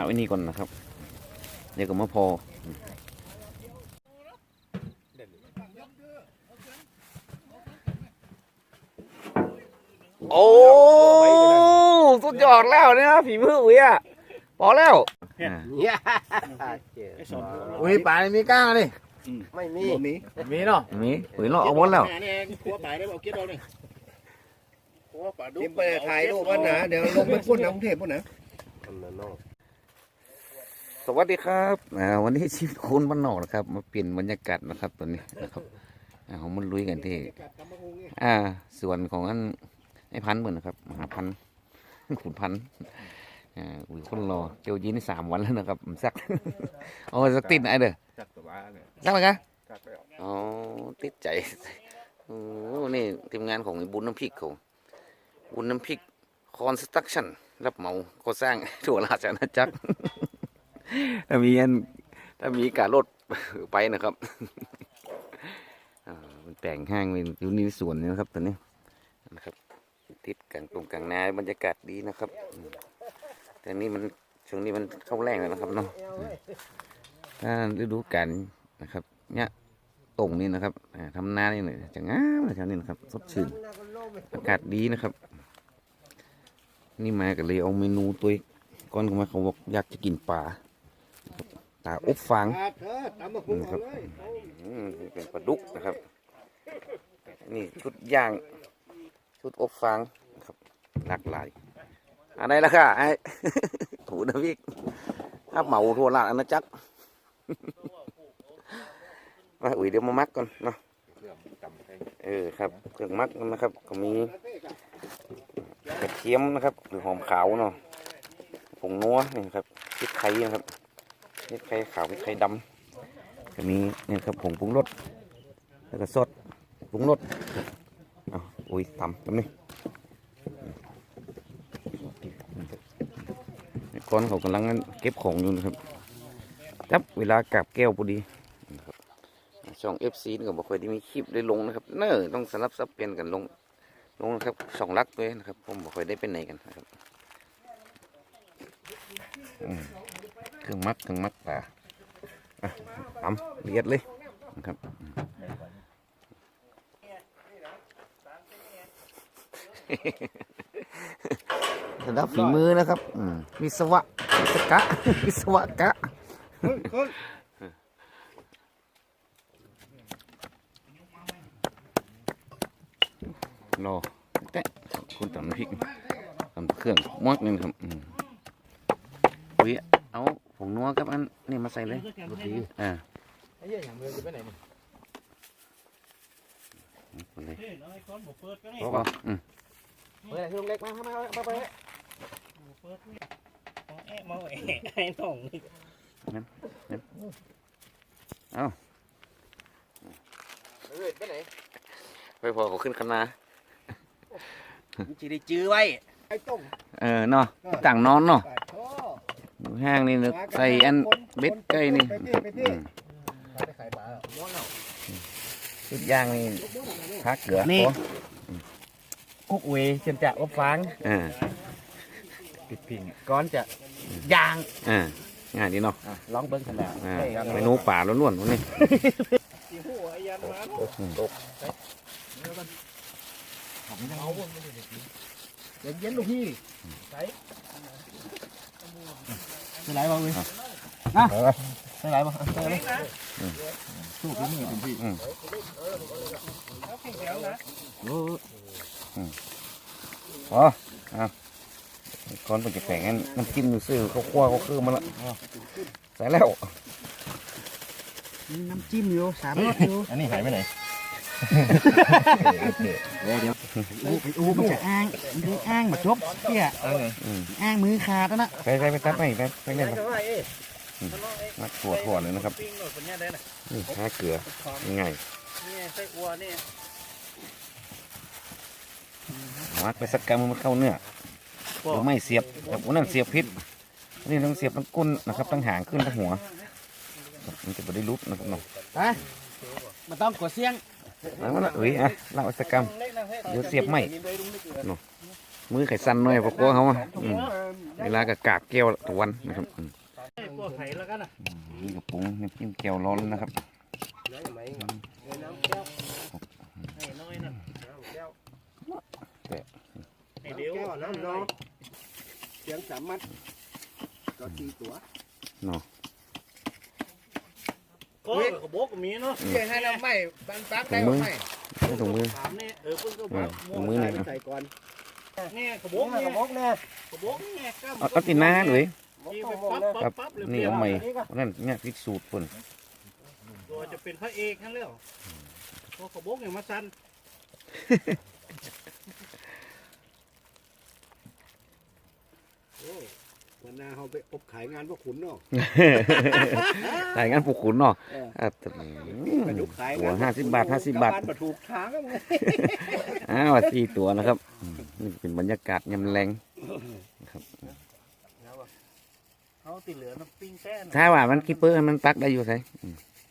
เอาไว้นี่ก่อนนะครับ เดี๋ยวก็มาพอโอ้สุดยอดแล้วเนี่ยฝีมืออุ้ยอะพอแล้วอ่าเนี่ยอุ้ยป่านี่มีก้างเลยไม่มีมีมีเนาะมีอุ้ยเราเอาหมดแล้วขัวป่าได้บอกเกียรเอาเลยขัวป่าดูทิมไปถ่ายรูปมันนะเดี๋ยวลงไปพุ่นนะกรุงเทพพุ่นนะส วัสดีครับอ่าวันนี้ชีวิตคนบ้านนอกนะครับ มาเปลี่ยนบรรยากาศนะครับตอนนี้นะครับอ่าผมมันลุยกันที่ อ่า ส่วนของอันไอ้พันธุ์เหมือนนะครับมหาพันธุ์ขุนพันธุ์อ่าอุ้ยคนรอเจียวยีนี่สามวันแล้วนะครับผมสักเอาสักติดไหนเด้อจักรวาลเนี่ยสักไหมครับจักรไปออกอ๋อติดใจโอ้นี่ทีมงานของบุญน้ำพริกเขาบุญน้ำพริกคอนสตรักชั่นรับเหมาก่อสร้างทั่วราชอาณาจักร ถ้ามีอันถ้ามีการรถไปนะครับมันแปลงห้างเป็นอยู่ในสวนนะครับตอนนี้นะครับติดกลางตรงกลางนาบรรยากาศดีนะครับแต่นี่มันช่วงนี้มันเข้าแรงแล้วนะครับเนาะถ้าฤดูกาลนะครับ เนี่ยตรงนี้นะครับอ่าทำนานี่เนี่ยจะงามเลยครับนี่นะครับสดชื่นอากาศดีนะครับ นี่มากันเลยเอาเมนูตัวก้อนข้ามาเขาบอกอยากจะกินปลา ตาอบฟางเธอตามมาพุ่งเอาเลยอืมนี่เป็นปลาดุกนะครับ นี่ชุดย่าง ชุดอบฟางนะครับหลากหลายอะไรล่ะค่ะไอ้ถูนะพี่ถ้าเหมาทั่วราชอาณาจักรมาอุ้ยเดี๋ยวมามักก่อนเนาะเครื่องจำให้เออครับเครื่องมักนะครับก็มีกระเทียมนะครับ หรือหอมขาวเนาะผงนัวนี่นะครับพริกไทยนะครับ พริกไทยขาวพริกไทยดำก็มีนี่ครับผงปรุงรสแล้วก็ซอสปรุงรสเอาอุ้ยทำตรงนี้ก้อนเขากำลังเก็บของอยู่นะครับจับเวลากลับแก้วพอดีช่อง FC นี่ก็บอกเคยได้มีคลิปได้ลงนะครับ เนอต้องสลับซับเปลี่ยนกันลงลงนะครับช่องรักด้วยนะครับ ผมบอกเคยได้เป็นไหนกันนะครับอืม รื่องมักเครื่องมักป่าอะทำละเอียดเลยนะครับระดับฝีมือนะครับอืมวิศวะวิศกะวิศวกะรอแตะคุณตำน้ำพริกตำเครื่องมวกนึงครับอืมอุ้ยเอา ผงนัวกับอันนี่มาใส่เลยอ่าไอ้เหี้ยอย่างเมืองจะไปไหนเนี่ยไปเลยพอพออืมเมื่อไหร่ที่ลุงเล็กมาเข้ามาเข้าไปเมาไอ้น้องนี่เอาเฮ้ยไปไหนไปพอเขาขึ้นคณะจีได้จื้อไว้ไอ้ต้มเออเนาะต่างนอนเนาะไก่ทอดอยู่ ห้างนี่นึกใส่อันเบ็ดใกล้นี่ไปที่ไปที่อืมไปขายปลาแล้วม้วนแล้วชุดย่างนี่พักเกลือนี่พอกุกเวเชียมจะว่าฟังอ่าปิดพิงก้อนจะย่างอ่าง่ายดีเนาะอะลองเบิ้งกันแล้วอ่าเมนูป่าล้วนๆวันนี้เย็นเย็นๆลูกพี่เป็ นไรบ้างเว้ยนะเป็นไรบ้างเป็นไรสู้พี่นี่เป็นพี่อ๋ออะก่อนไปจะแต่งอันน้ำจิ้มอยู่ซื้อเขาคั่วเขาคือมาละใส่แล้วมีน้ำจิ้มอยู่สามรสอยู่อันนี้หายไปไหน อู้ไปอู้มันจะอ้างมันจะอ้างมาจบเที่ยอืมอ้างมือขาดแล้วนะไปไปไปตัดไปไปไปเล่นไปมัดถั่วถั่วเลยนะครับนี่ห้าเกลือง่ายนี่ไส้อัวนี่ๆมัดไปสักกรัมมันเข้าเนื้อเดี๋ยวไม่เสียบแบบวันนั้นเสียบพิษอันนี่ต้องเสียบทั้งก้นนะครับทั้งหางขึ้นทั้งหัวครับมันจะไม่ได้รุดนะครับเนาะไปมันต้องกดเสียง แล้วละเอ้ยอะเล่าสักกรัมเดี๋ยวเสียบไหมเนมือไข่สั้นหน่อยพราะกเขาอะอืมเวลาก็กากแก้วทุกวันนะครับอืมพวกไข่แล้วกันนะนี่กระปุงน้ำจิ้มแก้วร้อนนะครับแก้วน้ำแก้วให้เดี๋ยวน้ำน้องเสียงสามมัดก็ตีตัว ก็กระบอกก็มีเนาะเสียงให้น้ำไม่ปันปักได้ไหมใช้ถุงมือถามนี่เออเพิ่งก็บอือมกถุงมือหน่อยนะใส่ก่อนนี่กระบอกนี่กระบอกแน่กระบอกนี่กล้ามเอาเอาตินหน้าด้วยที่ไปปั๊บปั๊บปั๊บเลยนี่เอาใหม่นั่นเนี่ยพริกสูตรปุ่นตัวจะเป็นพระเอกนั่นแล้วพอกระบอกเนี่ยมาสั่น โอ้ วันหน้าเขาไปอบขายงานพวกขุนเนาะรายงานผูกขุนเนาะเอออะแต่ไปดูขายตัวห้าสิบบาทห้าสิบบาทมาถูกทางกันเลยอ้าวสี่ตัวนะครับอืมนี่เป็นบรรยากาศยามแรงเขาติดเหลือน้ำปิ้งแป้นถ้าว่ามันคิปเปอร์มันปักได้อยู่ไส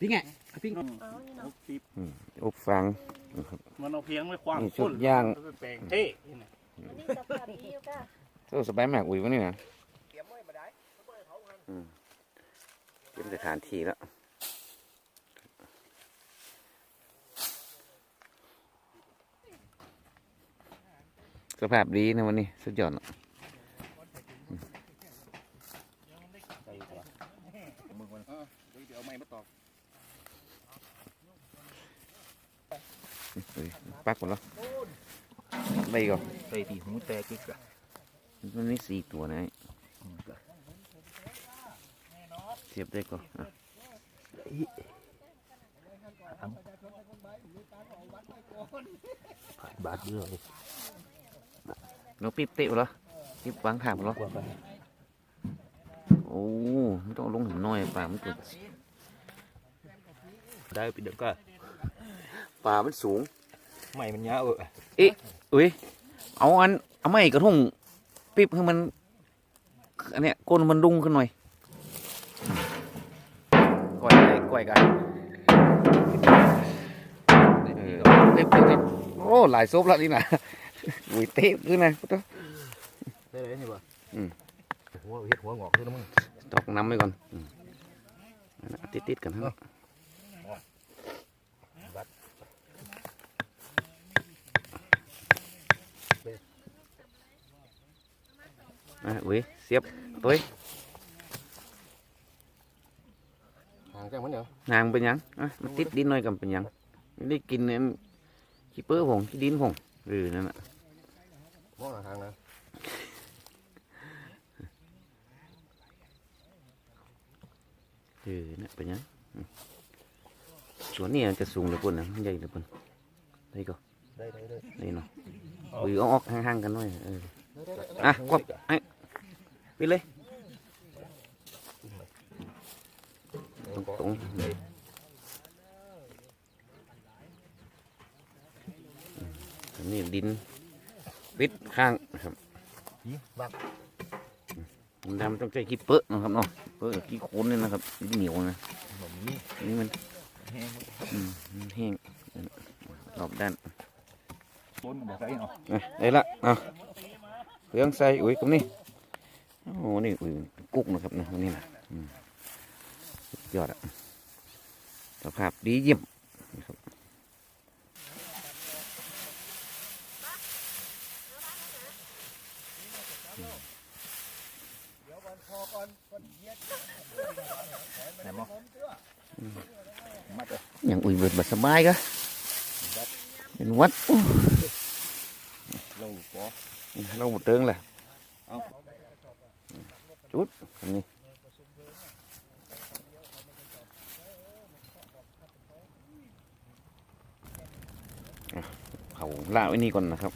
พี่ไงพี่ติดอบฟังมันเอาเพียงไว้ขวางนี่ชุดย่างแล้วไปแปลงเท่นี่นะอันนี้สภาพดีอยู่ก็โซ่สบายมากอุ้ยวะนี่นะ เตรียมไว้มาได้ เตรียมสถานที่แล้วสภาพดีนะวันนี้ สุดยอดอะเดี๋ยวไม่มาตอกเอ้ยปักหมดแล้วไปก่อนใส่ตีหูแตกอีกอะมันมีสี่ตัวนะ เสียบได้ก่อนอะบาดเบื่อเลยเราปิ๊บเตะเหรอปิ๊บวางถามเหรอ โอ้ไม่ต้องลงถึงน้อยป่ามันตัวได้ไปเดี๋ยวก็ป่ามันสูง ไม่มันยาวเอออุ้ย เอาอัน เอาไม้กระทุ่งปิ๊บให้มัน อันเนี้ยก้นมันดุ้งขึ้นหน่อย ก่อยได้ก่อยกันเต็มเต็มโอ้หลายซบแล้วนี่นะอุ้ยเตะขึ้นนะพุทธได้เลยนี่บ่อืมหัวเห็ดหัวงอกขึ้นแล้วมึงตอกน้ำไว้ก่อนติดติดกันทั้งนั้นอะอุ้ยเสียบตัว ห่างจากมันเหรอนางเป็นหยังอะมันติดดินหน่อยกันเป็นหยังไม่ได้กินเนี่ยขี้เปื้อผงขี้ดินผงหรือนั่นน่ะมองห่างนะหรือนั่นเป็นหยังอืมส่วนนี้จะสูงเหลือปุ่นนะมันใหญ่เหลือปุ่นได้ก็ได้ได้ได้ได้เนาะหรือเอาออกห่างๆกันหน่อยเอออะกดไอ้ไปเลย ตรงๆอันนี้ดินปิดข้างนะครับยี่บักมันดำต้องใช้ขี้เปอะนะครับเนาะเปอะกับขี้โคนนี่นะครับดินเหนียวนะหนมนี่นี่มันแห้งอืมมันแห้งรอบด้านบนบ่ใส่เนาะอะได้ละอะเครื่องใส่อุ้ยตรงนี้โอ้นี่อุ้ยกุ๊กนะครับนะตรงนี้นะอืมสุด ยอดอะสภาพดีเยี่ยมนะครับไหนมั้งมัดเลยอย่างอุ้ยเบิดบัดสบายกะเป็นวัดโอ้เราปอเราหมดเติงแหละจุดอันนี้าล่าไว้นี่ก่อนนะครับ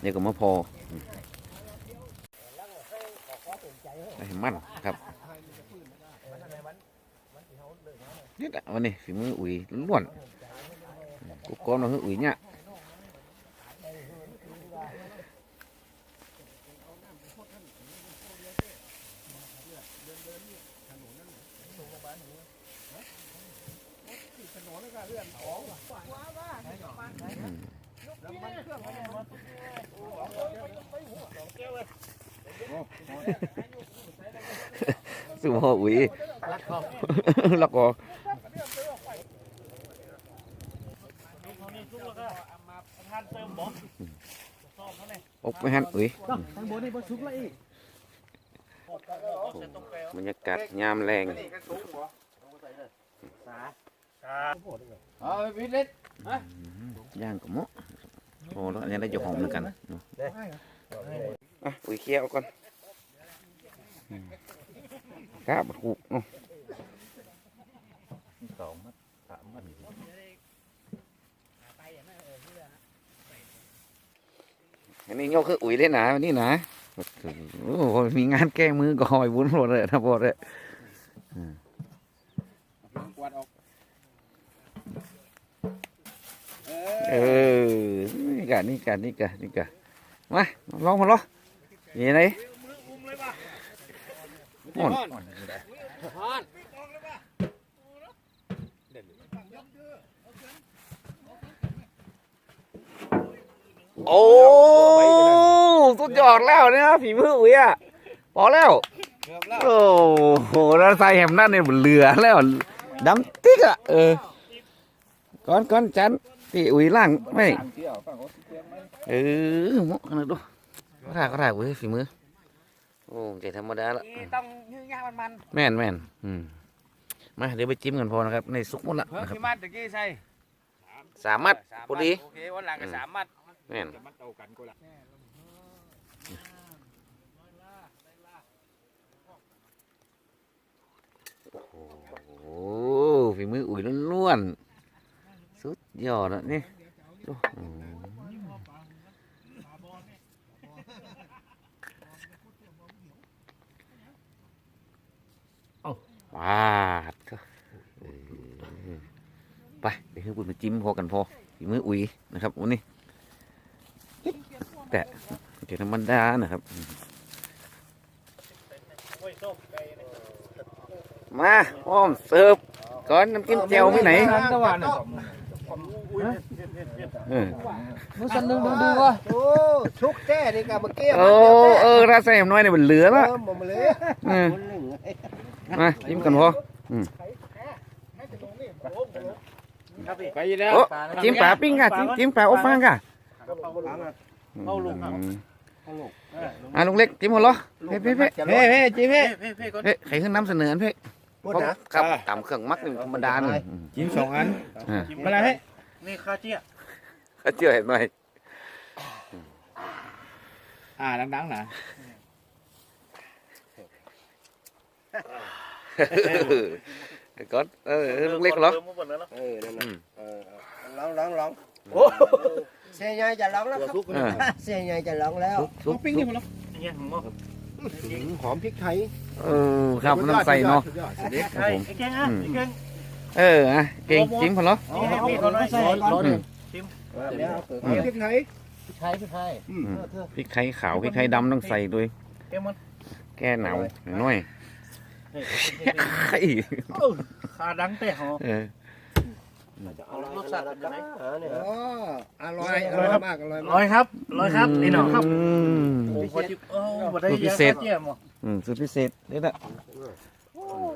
เดี๋ยวก็มาพออืมให้มันครับนี่แหละวันนี้ฝีมืออุ้ยล้วนกุ๊กก้อนเราคืออุ้ยเนี่ย โมอุ๋ยล้วก็เขานี่ซุกแล้วก็เอามาทานเติมบ่ซ่อมเขาเนี่ยอบไม่ฮันอุ๋ยบนนี่บ่สุกแล้วอีกเสร็จตรยากาศยามแรงเออวิเล็ดย่างกับมะโอ้แล้วอันนี้ได้จะหอมเหมือนกันนะอะอุ๋ยเคี่ยวก่อน กล้าบดหูเนาะอันนี้โยกคืออุ๋ยเลยนะวันนี้นะโอ้โหมีงานแก้มือก็หอยวุ้นหมดเลยนะบอดเลยกวาดออกเออ นี่กะนี่กะนี่กะนี่กะมาลองมาลองนี่ไหนอุ้มเลยป่ะ หมดโอ้สุดยอดแล้วเนี่ยฝีมืออุ้ยอะพอแล้ว โอ้โหแล้วใส่แฮมนั่นเนี่ยเหลือแล้วดำติ๊กอะเออก้อนก้อนจันที่อุ้ยล่างไม่เออหมาะขนาดดูก็ถ่ายก็ถ่ายเว้ยฝีมือ โอ้ใจธรรมดาละนี่ต้องยืดยางมันแม่นแม่นอืมมาเดี๋ยวไปจิ้มกันพอนะครับในซุกหมดละเพิ่มนะครับ กี่มัดตะกี้ใส่สามมัดพอดี โอเควันหลังก็สามมัดแม่นจะมัดเอากันก็ละโอ้ฝีมืออุ้ยล้วนๆสุดยอดอะนี่ดูอืม ว้าดเถอะเออไปเดี๋ยวให้คุณมาจิ้มพอกันพอฝีมืออุ้ยนะครับวันนี้แต่เดี๋ยวธรรมดานะครับโอ้ยส้มไก่มาพร้อมเสิร์ฟก่อนน้ำจิ้มแจ่วที่ไหนตะวันน่ะเออมันสันนึงดูวะโอ้ชุกแท้นี่กับเมื่อกี้โอ้เออราใส่แหมน้อยเนี่ยมันเหลือละเออหมดมาเลยเออ มาจิ้มกันพอครับพี่ไปอยู่แล้วโอ้จิ้มปลาปิ้งค่ะจิ้มจิ้มปลาอบฟางค่ะเอาลงครับอืมอะลุงเล็กจิ้มหมดเหรอเพ่เพ่เพ่เฮ้เฮ้จีเฮ้เพ่เพ่ก่อนเพ่ใครขึ้นน้ำเสนออันเพ่หมดนะครับตามเครื่องมักนี่ธรรมดาหนึ่งจิ้มสองอันอ่ามาแล้วเฮ้นี่ข้าเจี๊ยเขาเชื่อเห็นหน่อยอ่าดังๆนะเดี๋ยว ก่อนเออลุงเล็กเหรอเออนั่นอืน่ะมเออลองลองลองเสียใหญ่จะลองแล้วครับเออเสียใหญ่จะลองแล้วซุปปิ้งนี่มันแล้วเนี่ยผมบอกหอมพริกไทยเออครับมันต้องใส่เนาะสุดยอดสุดยอดไอ้ไอ้แกงอะไอ้แกงเอออะเก่งจิ้มพอเหรอนี่ให้พี่เขาหน่อยใส่อืมเดี๋ยวเอาพริกไทยใช่พี่ไทยอืมพริกไทยขาวพริกไทยดำต้องใส่ด้วยแกงมันแก้หนาวหน่อยไข่ขาดังแต่หอเออเอารสชาติเป็นยังไงอ๋ออร่อยอร่อยมากอร่อยร้มาอกยครับร้อยครับนี่หนอครับอืมโอ้โหจิบเออมาได้ยาเจี๊ยมอืมสูตรพิเศษนี่แหละ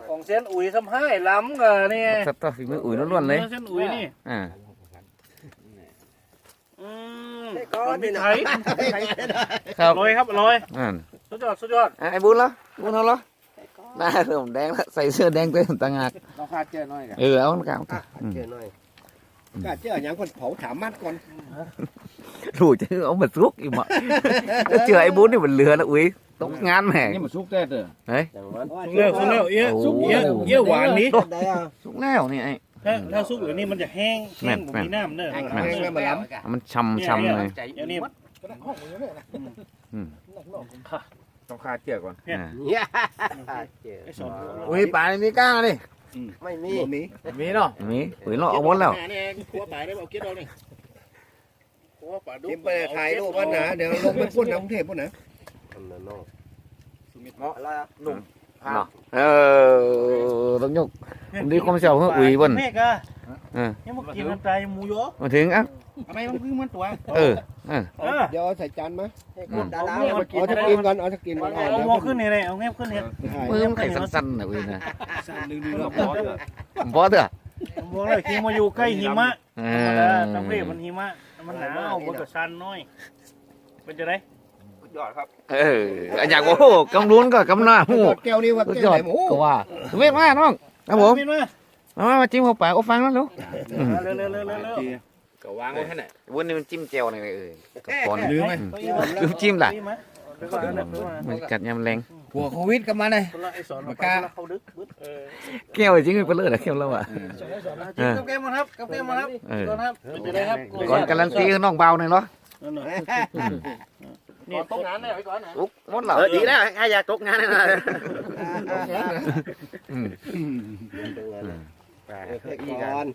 ของเส้นอุ่ยทำให้ล้ำกันนี่สัตว์ต่อฝีมืออุ่ยล้วนๆเลยเส้นอุ่ยนี่อ่าอืมก้อนนี่นะไทยครับร้อยครับร้อยอ่าสุดยอดสุดยอด อะไอ้บุญเหรอบุญเอาเหรอ หน้าเริ่มแดงแล้วใส่เสื้อแดงไปต่างหากเราคาดเจอหน่อยกันเออเอากลางอะเจอหน่อยกาเจออย่างคนเผาถามมัดก่อนรู้จะเอามาซุกอีกมั้งจะเจอไอ้บุญนี่มันเหลือนะอุ้ยตกงานแหม่นี่มันสุกแท้เด้อเฮ้ยสุกแล้วสุกแล้วเอี้ยสุกเอี้ยเอี้ยหวานนี้ได้อะซุกแล้วนี่ไอ้ถ้าถ้าสุกหรือนี่มันจะแห้งแห้งผมมีน้ำเนอะแห้งแล้วมาล้ำเอามันช่ำช่ำเลยอย่างนี้อืม ต้องคาดเจอก่อนอ่าเนี่ยเจอไอ้สองอุ้ยป่าในนี้กล้าดิไม่มีมีมีเนาะมีอุ้ยเราเอาหมดแล้วนี่ขัวป่าได้เอาเก็ดเอานี่ขัวป่าดูทิมไปถ่ายรูปวันนะเดี๋ยวลงไปพุ่นในกรุงเทพพุ่นนะอะไรอะหนุ่ม เนาะเออต้องยกผมดีความเสียวเพื่ออุ้ยบนเมฆอะเออยังมากินน้ำใจหมูยอมาถึงอะทำไมมันคือมันตัวเออเออเออเดี๋ยวเอาใส่จานมาอืมเอาสักกินก่อนเอาสักกินก่อนเอาหมอขึ้นนี่เลยเอาเงียบขึ้นนี่มือมันไข่สั้นๆนะเว้ยนะดึงดึงแล้วบอสเถอะหมอเลยที่มาอยู่ใกล้หิมะเอเอออตั้งเรียมันหิมะมันหนาวมันก็ชันน้อยเป็นจะได ยอดครับเอออยากว่าโอ้กำลุนก็กำหน้าหูแก้วนี่ว่าสุดแก้ยวอไหดนหมูก็ว่าเว้ยมาน้องครับผมมินมามามามาจิ้มหัวปากโอ้ฟังแล้วลูกอืมเร็วเร็วเร็วเร็วเร็วก็วางไว้ให้ไหนวันนี้มันจิ้มเจียวหน่อยเออกับก่อนลืมไหมลืมจิ้มล่ะไปก่อนนะไปก่อนมันกัดยำแรงหัวโควิดก็มาเลยคนละไอ้สอนมาเขาดึกบึ๊ดเออแก้วจริงๆไปเลยนะแก้วแล้วอะจิ้มกับแก้มมาครับกับแก้มมาครับเออก่อนครับเป็นจะไดครับก่อนการันตีน้องเบาหน่อยเหรอ นี่ตกงานเลยไปก่อนนะอุ๊กหมดเหรอเออดีแล้วให้อยากตกงานนะอืมก่อน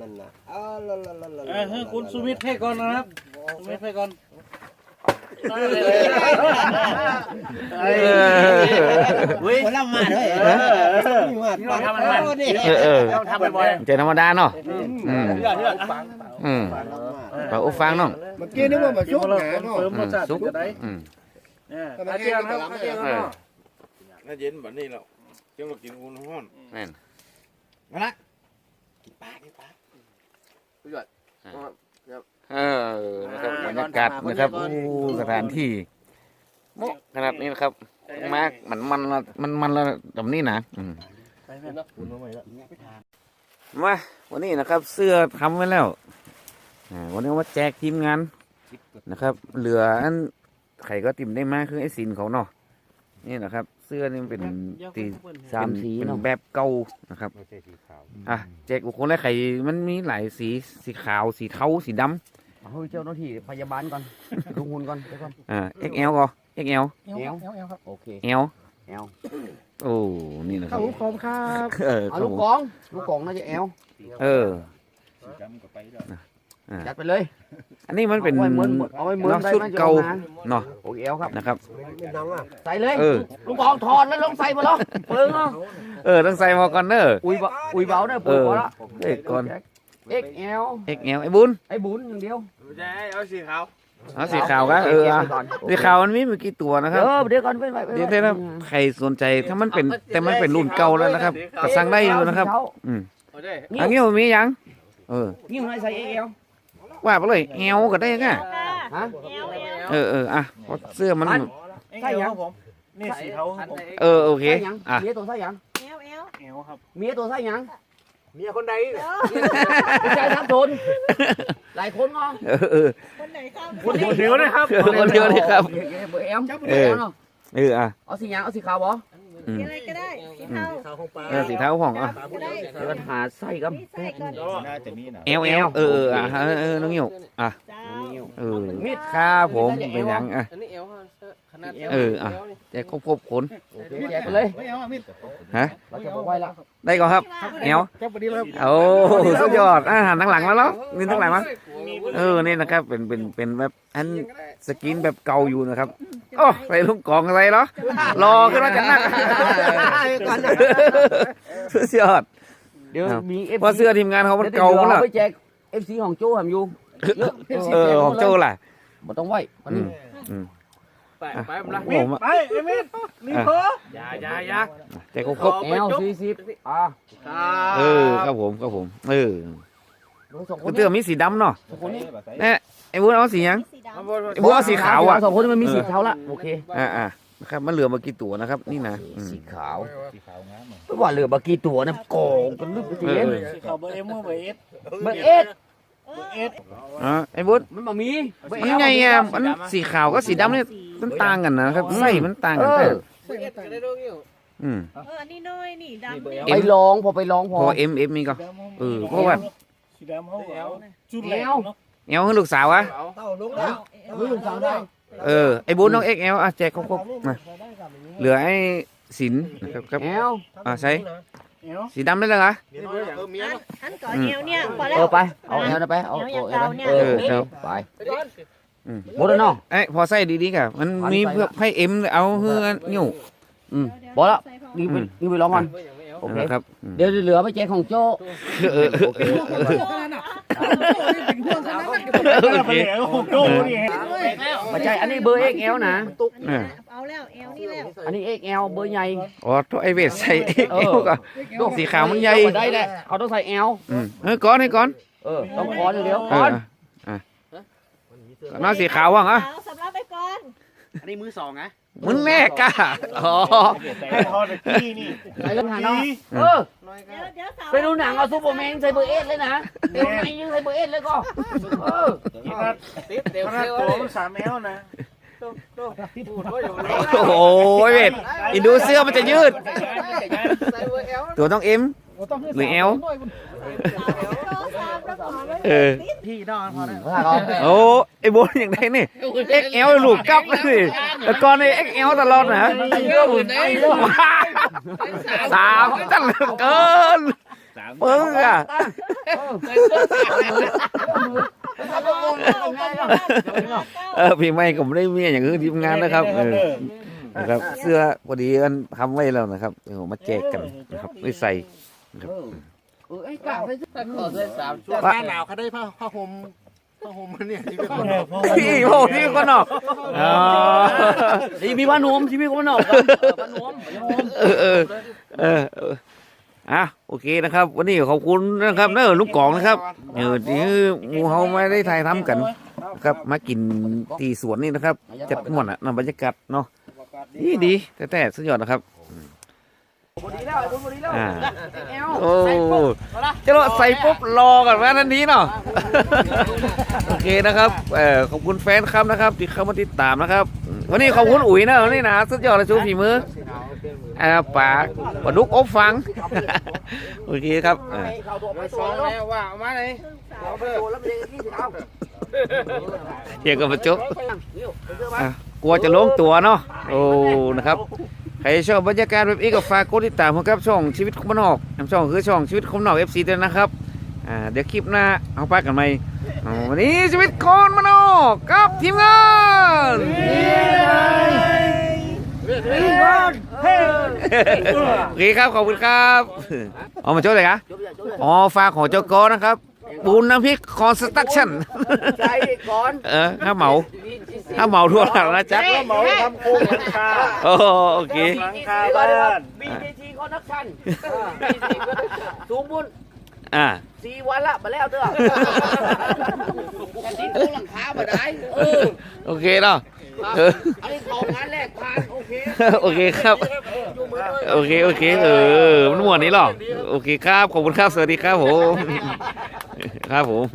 นั่นน่ะเอาละละละละเออให้คุณสุมิตรให้ก่อนนะครับสุมิตรให้ก่อนเออคนละมาด้วยเออเออมาทำมันมันเออเออต้องทำบ่อยเจธรรมดาเนาะอืมอืมปลากโอ้ฟังเน้องเมื่อกี้นึกว่ามาชุบมาหนาเนาะเติมรสชาติซุปจะได้อืมเนี่ยอาเจียนครับอาเจียนครับน่าเย็นแบบนี้แล้วเจ้ามากินอุ่นห้อนแม่นมาละ เออนะครับบรรยากาศนะครับโอ้สถานที่โมะขนาดนี้นะครับมากมันมันละมันมันละแบบนี้นะอืมมาวันนี้นะครับ เสื้อทำไว้แล้วอ่าวันนี้ว่าแจกทีมงานนะครับ เหลืออันไข่ก็ติ่มได้มากคือไอ้สินเขาเนาะนี่นะครับ เสื้อนี่มันเป็นตีสามสีเป็นเนาะ แบบเก่านะครับ ไม่ใช่สีขาวอะแจกบุคคลและไข่มันมีหลายสีสีขาวสีเทาสีดเฮ้ยเจ้าหน้าที่พยาบาลก่อนลุงหุ่นก่อนเดี๋ยวก่อนำอ่า XL ก็ XL เอวโอเค L เอวโอ้นี่นะคข้ารับ วหมูคอมครับ เออเอาครับลูกผมกอง ลูกกองน่าจะเอวเออ สีดำก็ไปแล้ว จัดไปเลยอันนี้มันเป็นเอาไว้เหมือนเอาไว้เหมือนเนาะได้ชุดมันจะเก่าลงมาเนาะโอเคเอวครับ นะครับไม่น้องอะใส่เลยเออลูกกองถอดแล้วลงใส่มาแล้วเปิงเนาะเออต้องใส่พอก่อนเนอะอุ้ยเบาอุ้ยเบาเด้อปุ๋ยพอละเอ้ยก่อน XL XL ไอ้บุญไอ้บุญอย่างเดียวไม่ใช่เอาสีขาวเอาสีขาวก็เอออะก่อนสีขาวมันมีเมื่อกี่ตัวนะครับ เออเดี๋ยวก่อนไปไปไปเดี๋ยวถ้าใครสนใจถ้ามันเป็นแต่มันเป็นรุ่นเก่าแล้วนะครับก็สั่งได้อยู่นะครับอืมอันนี้มันมียัง เออ นี่มันใส่ XL ว่าไปเลยเอวก็ได้ไงฮะเออเอออะเพราะเสื้อมันอันใช่ยังผมนี่สีเทาครับผมเออโอเคใส่หยังอะ เมียตัวใส่หยังเอวครับเมียตัวใส่หยังเมียคนใดผู้ชายทับทนหลายคนงอเออเออคนเดียวนะครับคนเดียวเลยครับเบอร์เอ็มเออเอออะเอาสีหยังเอาสีขาวบ่อื มอะไรก็ได้สีเทาข้าวของปลาเออสีเท้าของอะก็ได้เดี๋ยวหาไส้กับใส่ก่อนน่าจะมีนะเอลเอลเออเอออะเออเออน้องหิวอะจ้า เออมีดค่าผมเป็นหยังอะ อันนี้เอวข นาดเอออะแจกครบครบๆคนแจกไปเลยฮะเราจะบอกไว้ละได้ก่อนครับเอลจับพอดีเลยโอ้สุดยอดอาหารทั้งหลังแล้วเนาะนี่ทั้งหลังมั้งเออนี่นะครับเป็นเป็นเป็นแบบอันสกินแบบเก่าอยู่นะครับโอ้ใส่ลูกกล่องอะไรเหรอรอขึ้นมาจากนั่งสุดยอดเดี๋ยวมีเพราะเสื้อทีมงานเขามันเก่าแล้แล้วไปแจกเอฟซีของโจ้ทำอยู่เยอะเออของโจ้ล่ะ บ่ต้องไว้วันนี้ ไปไปมันละผมอะไปเอมิดรีบพออย่าอย่าอย่าแต่ครบครบแอลสี่สิบอ่าเออครับผมครับผม เออสองคคุนณเตือมีสีดำเนาะสองคนนี้เนี่ยไอ้บุญเอาสีหยังสีดำไอ้บุญเอาสีขาวอะสองคนนี้มันมีสีขาวละโอเคอ่าอ่านะครับมันเหลือมากี่ตัวนะครับ นี่นะอืมสีขาวสีขาวงามเหมือนไม่ว่าเหลือบากี่ตัวนะโกงกันลึกไปเสียเออสีขาวเบอร์เอ็มเบอร์เอสเบอร์เอ็ดเบอร์เอสอ่าไอ้บุญมันมามีเบอร์มันเอลไงอะมันสีขาวก็สีดำเนี่ย มันต่างกันนะครับไส้มันต่างเอกันแต่ออืมเอออันนี้น้อยนี่ดำเอ็ไปมลองพอไปลองพพอ อเอ็มเอ็มมีก็ เออเพราะว่า สีดำเขาเอาจุดแหลมเนาะเอลให้ลูกสาวอะเต่าลงแล้วไม่ลูกสาวได้เออไอ้บุญน้องเอ็กเอลอะแจกครบๆมาเหลือไอ้สินนะครับครับ แอลอ่าใช้เอวสีดำได้เลยเหรอ เออเมียอันอันก่อนเอวเนี่ยพอแล้เอว อไป เอาแอลนะไป เอาแอลเอาอย่างแอลเก่าเนี่ย เออเออไป อืมหมดแล้วเนาะ ไอ้ยพอใส่ดีๆกับมันมีเพื่อให้เอ็มเอาเพื่อนิ้วอืมบอแล้วนี่ไปนี่ไปลองก่อน โอเค นะครับอืมเดี๋ยวเหลือไปแจกของโจ้เออเออโอเคเออโอเคโจ้นี่ไม่ใช่อันนี้เบอร์ XL นะเออเอาแล้วเอลนี่แล้ว อันนี้ XL เบอร์ใหญ่ อ๋อตัวไอเวทใส่เอวก็ สีขาวมันใหญ่ ได้แหละเขาต้องใส่ L อืมเออก่อนให้ก่อนเออต้องคอนอย่างเดียวเอคออนอะ น้าสีขาวว่างอะเอาสำรับไปก่อนอันนี้มือสองนะมึงแน่กะอ๋อให้ทอดกี้นี่ใส่เรื่องหาเนาะเออเดี๋ยวเดี๋ยวสาวไปดูหนังเอาซูเปอร์แมนใส่เบอร์เอสเลยนะเดี๋ยวไหนยังใส่เบอร์เอสเลยก็เออขนาดขนาดตัวมันสามแมวนะโอ้โหเวทอินดูเสื้อมันจะยืด ตัวต้องเอ็ม หรือเอลสามประกอบไว้เออพี่นอนพอนะโอ้ไอ้โบนอย่างไรนี่ XL ลูกกับเลยแล้วก่อนนี่ XL ตลอดนะสามจังเกินเปิ้งอะเออพี่ไม่ก็ไม่ได้เมียอย่างอื่นทีมงานนะครับเออนะครับ เสื้อพอดีกันทำไว้แล้วนะครับเดี๋ยวมาแจกกันนะครับไม่ใส่ เออไอ้กาใส่เสื้อขอใส่สามชุดหน้าหนาวเขาได้ผ้าผ้าห่มผ้าห่มมันเนี่ยที่เป็นคนพี่โอ้พี่คนนอกอ๋อนี่มีพันหมชีวิตคนนอกกันพันหมเออเออเออเอออะโอเคนะครับ วันนี้ขอบคุณนะครับเนอะลูกกองนะครับเออที่หมูเฮาไม่ได้ถ่ายทำกันนะครับ มากินที่สวนนี่นะครับจัดม่วนอะนำบรรยากาศเนาะดีดีแต่แต่สุดยอดนะครับบ ดีแล้วไอ้บุญบดีแล้วอ่า เอลโอ้จะรอใส่ปุ๊บรอก่อนว่าทันทีเนาะ โอเคนะครับเออขอบคุณแฟนครับนะครับที่เข้ามาติดตามนะครับ วันนี้ขอบคุณอุ๋ยนะวันนี้นะสุดยอดเลยชูฝีมืออ่าปากปลาดุกอบฟัง โอเคครับอ่าเข้าตัวไปมาตัซ้วอนแล้วแล้วว่าเอามาไหนเอาไปตัวแล้วมันจะยี่สิบเอาเทียงกับมาจุกเดี๋ยวไปเสื้อมาอะกลัวจะลงตัวเนาะโอ้นะครับใค รชอบบรรยากาศแบบนี้ก็ฝากกดติดตามผมครับช่องชีวิตคมนอกช่องคือช่องชีวิตคมนอก FC ด้วยนะครับอ่าเดี๋ยวคลิปหน้าเอาปากกันไหมอ๋อวันนี้ชีวิตคนมนอกกับทีมงานโอเคครับขอบคุณครับเอามาโจ้เลยครับจบเลยจบเลยอ๋อฝากของเจ้ากอนะครับปูนน้ำพริกคอนสตรักชั่นใจก่อนเออข้าเหมา ข้าเหมาทั่วหลังนะจ๊ะเหมาทำโครงหลังคาโอ้โอเค หลังคาบ้านบีบีทีคอนนักชันสูงบุญอ่าสี่วันละมาแล้วเด้อกันทิ้งหลังคามาได้เออโอเคเนาะเอออันนี้ของงานแรกผ่านโอเคโอเคครับอยู่มือด้วยโอเคโอเคเออมันหมวดนี้หรอโอเคครับขอบคุณครับสวัสดีครับผมครับผม